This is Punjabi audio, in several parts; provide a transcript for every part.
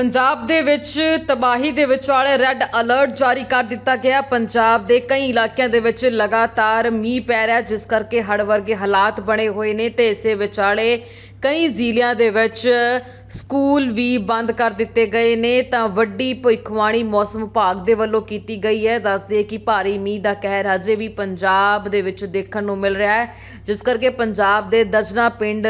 ਪੰਜਾਬ ਦੇ ਵਿੱਚ ਤਬਾਹੀ ਦੇ ਵਿਚਾਲੇ ਰੈੱਡ ਅਲਰਟ ਜਾਰੀ ਕਰ ਦਿੱਤਾ ਗਿਆ। ਪੰਜਾਬ ਦੇ ਕਈ ਇਲਾਕਿਆਂ ਦੇ ਵਿੱਚ ਲਗਾਤਾਰ ਮੀਂਹ ਪੈ ਰਿਹਾ, ਜਿਸ ਕਰਕੇ ਹੜ੍ਹ ਵਰਗੇ ਹਾਲਾਤ ਬਣੇ ਹੋਏ ਨੇ ਤੇ ਇਸੇ ਵਿਚਾਲੇ ਕਈ ਜ਼ਿਲ੍ਹਿਆਂ ਦੇ ਵਿੱਚ ਸਕੂਲ ਵੀ ਬੰਦ ਕਰ ਦਿੱਤੇ ਗਏ ਨੇ, ਤਾਂ ਵੱਡੀ ਭਵਿੱਖਬਾਣੀ ਮੌਸਮ ਵਿਭਾਗ ਦੇ ਵੱਲੋਂ ਕੀਤੀ ਗਈ ਹੈ। ਦੱਸਦੇ ਕਿ ਭਾਰੀ ਮੀਂਹ ਦਾ ਕਹਿਰ ਅਜੇ ਵੀ ਪੰਜਾਬ ਦੇ ਵਿੱਚ ਦੇਖਣ ਨੂੰ ਮਿਲ ਰਿਹਾ ਹੈ, ਜਿਸ ਕਰਕੇ ਪੰਜਾਬ ਦੇ ਦਰਜਨਾ ਪਿੰਡ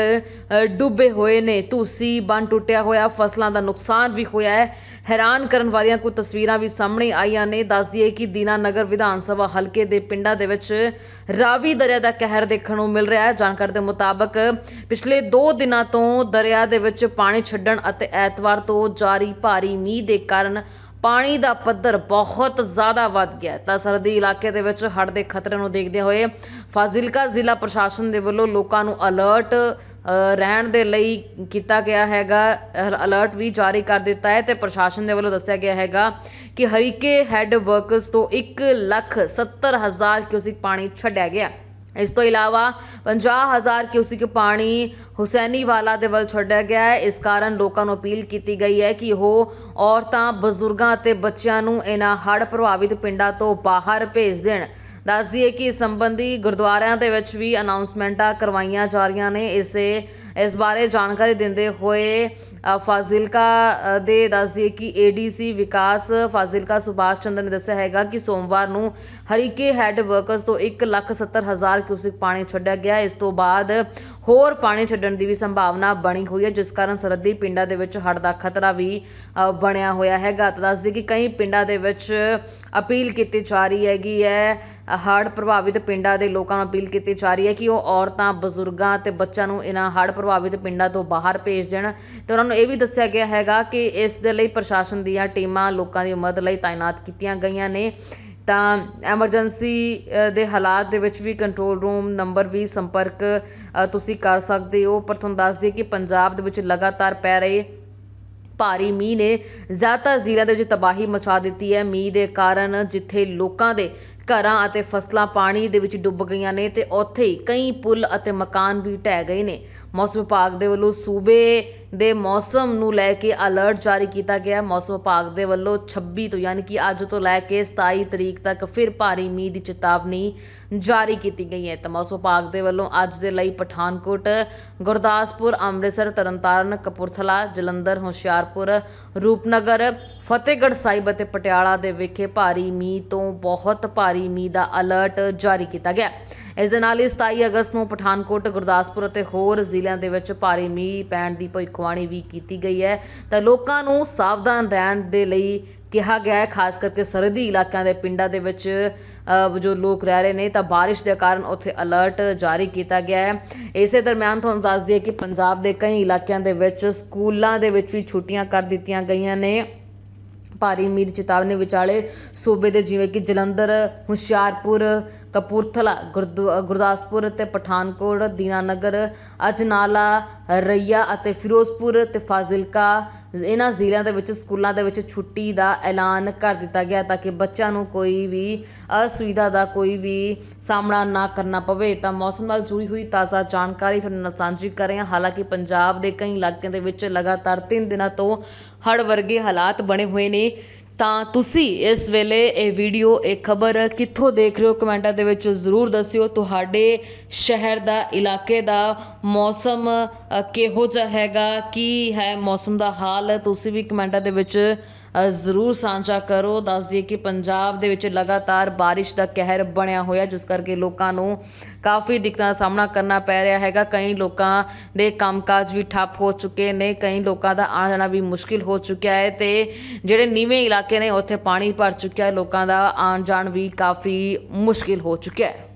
ਡੁੱਬੇ ਹੋਏ ਨੇ। ਧੂਸੀ ਬੰਨ ਟੁੱਟਿਆ ਹੋਇਆ, ਫਸਲਾਂ ਦਾ ਨੁਕਸਾਨ ਵੀ ਹੋਇਆ ਹੈ। ਹੈਰਾਨ ਕਰਨ ਵਾਲੀਆਂ ਕੁਝ ਤਸਵੀਰਾਂ ਵੀ ਸਾਹਮਣੇ ਆਈਆਂ ਨੇ। ਦੱਸ ਦਈਏ ਕਿ ਦੀਨਾਨਗਰ ਵਿਧਾਨ ਸਭਾ ਹਲਕੇ ਦੇ ਪਿੰਡਾਂ ਦੇ ਵਿੱਚ ਰਾਵੀ ਦਰਿਆ ਦਾ ਕਹਿਰ ਦੇਖਣ ਨੂੰ ਮਿਲ ਰਿਹਾ ਹੈ। ਜਾਣਕਾਰੀ ਦੇ ਮੁਤਾਬਕ ਪਿਛਲੇ 2 ਦਿਨਾਂ ਤੋਂ ਦਰਿਆ ਦੇ ਵਿੱਚ ਪਾਣੀ ਛੱਡਣ ਅਤੇ ਐਤਵਾਰ ਤੋਂ ਜਾਰੀ ਭਾਰੀ ਮੀਂਹ ਦੇ ਕਾਰਨ ਪਾਣੀ ਦਾ ਪੱਧਰ ਬਹੁਤ ਜ਼ਿਆਦਾ ਵੱਧ ਗਿਆ ਤਾਂ ਸਰਦੀ ਇਲਾਕੇ ਦੇ ਵਿੱਚ ਹੜ੍ਹ ਦੇ ਖਤਰੇ ਨੂੰ ਦੇਖਦੇ ਹੋਏ ਫਾਜ਼ਿਲਕਾ ਜ਼ਿਲ੍ਹਾ ਪ੍ਰਸ਼ਾਸਨ ਦੇ ਵੱਲੋਂ ਲੋਕਾਂ ਨੂੰ ਅਲਰਟ ਰਹਿਣ ਦੇ ਲਈ ਕੀਤਾ ਗਿਆ ਹੈਗਾ ਅਲਰਟ ਵੀ ਜਾਰੀ ਕਰ ਦਿੱਤਾ ਹੈ ਤੇ ਪ੍ਰਸ਼ਾਸਨ ਦੇ ਵੱਲੋਂ ਦੱਸਿਆ ਗਿਆ ਹੈਗਾ ਕਿ ਹਰੀਕੇ ਹੈੱਡ ਵਰਕਰਸ ਤੋਂ 1 ਲੱਖ 70 ਹਜ਼ਾਰ ਕਿਊਸਿਕ ਪਾਣੀ ਛੱਡਿਆ ਗਿਆ। ਇਸ ਤੋਂ ਇਲਾਵਾ 50000 ਕਿਊਸਿਕ ਪਾਣੀ ਹੁਸੈਨੀਵਾਲਾ ਦੇ ਵੱਲ ਛੱਡਿਆ ਗਿਆ ਹੈ। ਇਸ ਕਾਰਨ ਲੋਕਾਂ ਨੂੰ ਅਪੀਲ ਕੀਤੀ ਗਈ ਹੈ ਕਿ ਉਹ ਔਰਤਾਂ, ਬਜ਼ੁਰਗਾਂ ਅਤੇ ਬੱਚਿਆਂ ਨੂੰ ਇਹਨਾਂ ਹੜ੍ਹ ਪ੍ਰਭਾਵਿਤ ਪਿੰਡਾਂ ਤੋਂ ਬਾਹਰ ਭੇਜ ਦੇਣ। ਦੱਸ ਦਈਏ ਕਿ ਇਸ ਸੰਬੰਧੀ ਗੁਰਦੁਆਰਿਆਂ ਦੇ ਵਿੱਚ ਵੀ ਅਨਾਉਂਸਮੈਂਟਾਂ ਕਰਵਾਈਆਂ ਜਾ ਰਹੀਆਂ ਨੇ। ਇਸੇ ਇਸ ਬਾਰੇ ਜਾਣਕਾਰੀ ਦਿੰਦੇ ਹੋਏ ਫਾਜ਼ਿਲਕਾ ਅ, ਦੇ ਦੱਸ ਦਈਏ ਕਿ ਏਡੀਸੀ ਵਿਕਾਸ ਫਾਜ਼ਿਲਕਾ ਸੁਭਾਸ਼ ਚੰਦਰ ਨੇ ਦੱਸਿਆ ਹੈਗਾ ਕਿ ਸੋਮਵਾਰ ਨੂੰ ਹਰੀਕੇ ਹੈੱਡ ਵਰਕਰਸ ਤੋਂ 170000 ਕਿਊਸਿਕ ਪਾਣੀ ਛੱਡਿਆ ਗਿਆ। ਇਸ ਤੋਂ ਬਾਅਦ ਹੋਰ ਪਾਣੀ ਛੱਡਣ ਦੀ ਵੀ ਸੰਭਾਵਨਾ ਬਣੀ ਹੋਈ ਹੈ ਜਿਸ ਕਾਰਨ ਸਰਹੱਦੀ ਪਿੰਡਾਂ ਦੇ ਵਿੱਚ ਹੜ੍ਹ ਦਾ ਖਤਰਾ ਵੀ ਬਣਿਆ ਹੋਇਆ ਹੈਗਾ। ਤਾਂ ਦੱਸਦੀ ਕਿ ਕਈ ਪਿੰਡਾਂ ਦੇ ਵਿੱਚ ਅਪੀਲ ਕੀਤੀ ਜਾ ਰਹੀ ਹੈਗੀ ਹੈ ਹੜ੍ਹ ਪ੍ਰਭਾਵਿਤ ਪਿੰਡਾਂ ਦੇ ਲੋਕਾਂ ਨੂੰ ਅਪੀਲ ਕੀਤੀ ਜਾ ਰਹੀ ਹੈ ਕਿ ਉਹ ਔਰਤਾਂ ਬਜ਼ੁਰਗਾਂ ਤੇ ਬੱਚਿਆਂ ਨੂੰ ਇਹਨਾਂ ਹੜ੍ਹ ਪ੍ਰਭਾਵਿਤ ਪਿੰਡਾਂ ਤੋਂ ਬਾਹਰ ਭੇਜ ਦੇਣ। ਤੇ ਉਹਨਾਂ ਨੂੰ ਇਹ ਵੀ ਦੱਸਿਆ ਗਿਆ ਹੈਗਾ ਕਿ ਇਸ ਦੇ ਲਈ ਪ੍ਰਸ਼ਾਸਨ ਦੀਆਂ ਟੀਮਾਂ ਲੋਕਾਂ ਦੀ ਮਦਦ ਲਈ ਤਾਇਨਾਤ ਕੀਤੀਆਂ ਗਈਆਂ ਨੇ। ਤਾਂ ਐਮਰਜੈਂਸੀ ਦੇ ਹਾਲਾਤ ਦੇ ਵਿੱਚ ਵੀ ਕੰਟਰੋਲ ਰੂਮ ਨੰਬਰ ਵੀ ਸੰਪਰਕ ਤੁਸੀਂ ਕਰ ਸਕਦੇ ਹੋ। ਪਰ ਤੁਹਾਨੂੰ ਦੱਸ ਦਈਏ ਕਿ ਪੰਜਾਬ ਦੇ ਵਿੱਚ ਲਗਾਤਾਰ ਪੈ ਰਹੇ ਭਾਰੀ ਮੀਂਹ ਨੇ ਜ਼ਿਆਦਾਤਰ ਜ਼ਿਲ੍ਹਿਆਂ ਦੇ ਵਿੱਚ ਤਬਾਹੀ ਮਚਾ ਦਿੱਤੀ ਹੈ। ਮੀਂਹ ਦੇ ਕਾਰਨ ਜਿੱਥੇ ਲੋਕਾਂ ਦੇ ਘਰਾਂ ਅਤੇ ਫਸਲਾਂ ਪਾਣੀ ਦੇ ਵਿੱਚ ਡੁੱਬ ਗਈਆਂ ਨੇ ਤੇ ਉੱਥੇ ਹੀ ਕਈ ਪੁਲ ਅਤੇ ਮਕਾਨ ਵੀ ਢਹਿ ਗਏ ਨੇ। ਮੌਸਮ ਵਿਭਾਗ ਦੇ ਵੱਲੋਂ ਸੂਬੇ ਦੇ ਮੌਸਮ ਨੂੰ ਲੈ ਕੇ ਅਲਰਟ ਜਾਰੀ ਕੀਤਾ ਗਿਆ ਮੌਸਮ ਵਿਭਾਗ ਦੇ ਵੱਲੋਂ 26 ਤੋਂ ਯਾਨੀ ਕਿ ਅੱਜ ਤੋਂ ਲੈ ਕੇ 27 ਤਰੀਕ ਤੱਕ ਫਿਰ ਭਾਰੀ ਮੀਂਹ ਦੀ ਚੇਤਾਵਨੀ ਜਾਰੀ ਕੀਤੀ ਗਈ ਹੈ। ਤਾਂ ਮੌਸਮ ਵਿਭਾਗ ਦੇ ਵੱਲੋਂ ਅੱਜ ਦੇ ਲਈ ਪਠਾਨਕੋਟ, ਗੁਰਦਾਸਪੁਰ, ਅੰਮ੍ਰਿਤਸਰ, ਤਰਨਤਾਰਨ, ਕਪੂਰਥਲਾ, ਜਲੰਧਰ, ਹੁਸ਼ਿਆਰਪੁਰ, ਰੂਪਨਗਰ, ਫਤਿਹਗੜ੍ਹ ਸਾਹਿਬ ਅਤੇ ਪਟਿਆਲਾ ਦੇ ਵਿਖੇ ਭਾਰੀ ਮੀਂਹ ਤੋਂ ਬਹੁਤ ਭਾਰੀ ਮੀਂਹ ਦਾ ਅਲਰਟ ਜਾਰੀ ਕੀਤਾ ਗਿਆ। ਇਸ ਦੇ ਨਾਲ ਹੀ 27 ਅਗਸਤ ਨੂੰ ਪਠਾਨਕੋਟ, ਗੁਰਦਾਸਪੁਰ ਅਤੇ ਹੋਰ ਜ਼ਿਲ੍ਹਿਆਂ ਦੇ ਵਿੱਚ ਭਾਰੀ ਮੀਂਹ ਪੈਣ ਦੀ ਭਵਿੱਖਬਾਣੀ ਵੀ ਕੀਤੀ ਗਈ ਹੈ। ਤਾਂ ਲੋਕਾਂ ਨੂੰ ਸਾਵਧਾਨ ਰਹਿਣ ਦੇ ਲਈ ਕਿਹਾ ਗਿਆ ਹੈ, ਖਾਸ ਕਰਕੇ ਸਰਹੱਦੀ ਇਲਾਕਿਆਂ ਦੇ ਪਿੰਡਾਂ ਦੇ ਵਿੱਚ ਜੋ ਲੋਕ ਰਹਿ ਰਹੇ ਨੇ, ਤਾਂ ਬਾਰਿਸ਼ ਦੇ ਕਾਰਨ ਉੱਥੇ ਅਲਰਟ ਜਾਰੀ ਕੀਤਾ ਗਿਆ ਹੈ। ਇਸੇ ਦਰਮਿਆਨ ਤੁਹਾਨੂੰ ਦੱਸ ਦਈਏ ਕਿ ਪੰਜਾਬ ਦੇ ਕਈ ਇਲਾਕਿਆਂ ਦੇ ਵਿੱਚ ਸਕੂਲਾਂ ਦੇ ਵਿੱਚ ਵੀ ਛੁੱਟੀਆਂ ਕਰ ਦਿੱਤੀਆਂ ਗਈਆਂ ਨੇ। ਭਾਰੀ ਮੀਂਹ ਦੀ ਚੇਤਾਵਨੀ ਵਿਚਾਲੇ ਸੂਬੇ ਦੇ ਜਿਵੇਂ ਕਿ ਜਲੰਧਰ, ਹੁਸ਼ਿਆਰਪੁਰ, ਕਪੂਰਥਲਾ, ਗੁਰਦੁ- ਗੁਰਦਾਸਪੁਰ ਅਤੇ ਪਠਾਨਕੋਟ, ਦੀਨਾਨਗਰ, ਅਜਨਾਲਾ, ਰਈਆ ਅਤੇ ਫਿਰੋਜ਼ਪੁਰ ਅਤੇ ਫਾਜ਼ਿਲਕਾ, ਇਹਨਾਂ ਜ਼ਿਲ੍ਹਿਆਂ ਦੇ ਵਿੱਚ ਸਕੂਲਾਂ ਦੇ ਵਿੱਚ ਛੁੱਟੀ ਦਾ ਐਲਾਨ ਕਰ ਦਿੱਤਾ ਗਿਆ ਤਾਂ ਕਿ ਬੱਚਿਆਂ ਨੂੰ ਕੋਈ ਵੀ ਅਸੁਵਿਧਾ ਦਾ ਕੋਈ ਵੀ ਸਾਹਮਣਾ ਨਾ ਕਰਨਾ ਪਵੇ ਤਾਂ ਮੌਸਮ ਨਾਲ ਜੁੜੀ ਹੋਈ ਤਾਜ਼ਾ ਜਾਣਕਾਰੀ ਤੁਹਾਡੇ ਨਾਲ ਸਾਂਝੀ ਕਰ ਰਹੇ ਹਾਂ। ਹਾਲਾਂਕਿ ਪੰਜਾਬ ਦੇ ਕਈ ਇਲਾਕਿਆਂ ਦੇ ਵਿੱਚ ਲਗਾਤਾਰ 3 ਦਿਨਾਂ ਤੋਂ ਹੜ੍ਹ ਵਰਗੇ ਹਾਲਾਤ ਬਣੇ ਹੋਏ ਨੇ। ਤਾਂ ਤੁਸੀਂ ਇਸ ਵੇਲੇ ਇਹ ਵੀਡੀਓ, ਇਹ ਖਬਰ ਕਿੱਥੋਂ ਦੇਖ ਰਹੇ ਹੋ? ਕਮੈਂਟਾਂ ਦੇ ਵਿੱਚ ਜ਼ਰੂਰ ਦੱਸਿਓ। ਤੁਹਾਡੇ ਸ਼ਹਿਰ ਦਾ, ਇਲਾਕੇ ਦਾ ਮੌਸਮ ਕਿਹੋ ਜਿਹਾ ਹੈਗਾ, ਕੀ ਹੈ ਮੌਸਮ ਦਾ ਹਾਲ, ਤੁਸੀਂ ਵੀ ਕਮੈਂਟਾਂ ਦੇ ਵਿੱਚ ਜ਼ਰੂਰ ਸਾਂਝਾ ਕਰੋ। ਦੱਸ ਦਈਏ ਕਿ ਪੰਜਾਬ ਦੇ ਵਿੱਚ ਲਗਾਤਾਰ ਬਾਰਿਸ਼ ਦਾ ਕਹਿਰ ਬਣਿਆ ਹੋਇਆ, ਜਿਸ ਕਰਕੇ ਲੋਕਾਂ ਨੂੰ ਕਾਫੀ ਦਿੱਕਤਾਂ ਦਾ ਸਾਹਮਣਾ ਕਰਨਾ ਪੈ ਰਿਹਾ ਹੈਗਾ। ਕਈ ਲੋਕਾਂ ਦੇ ਕੰਮਕਾਜ ਵੀ ਠੱਪ ਹੋ ਚੁੱਕੇ ਨੇ, ਕਈ ਲੋਕਾਂ ਦਾ ਆਉਣਾ ਜਾਣਾ ਵੀ ਮੁਸ਼ਕਿਲ ਹੋ ਚੁੱਕਿਆ ਹੈ ਤੇ ਜਿਹੜੇ ਨੀਵੇਂ ਇਲਾਕੇ ਨੇ, ਉੱਥੇ ਪਾਣੀ ਭਰ ਚੁੱਕਿਆ ਹੈ, ਲੋਕਾਂ ਦਾ ਆਉਣ ਜਾਣ ਵੀ ਕਾਫੀ ਮੁਸ਼ਕਿਲ ਹੋ ਚੁੱਕਿਆ ਹੈ।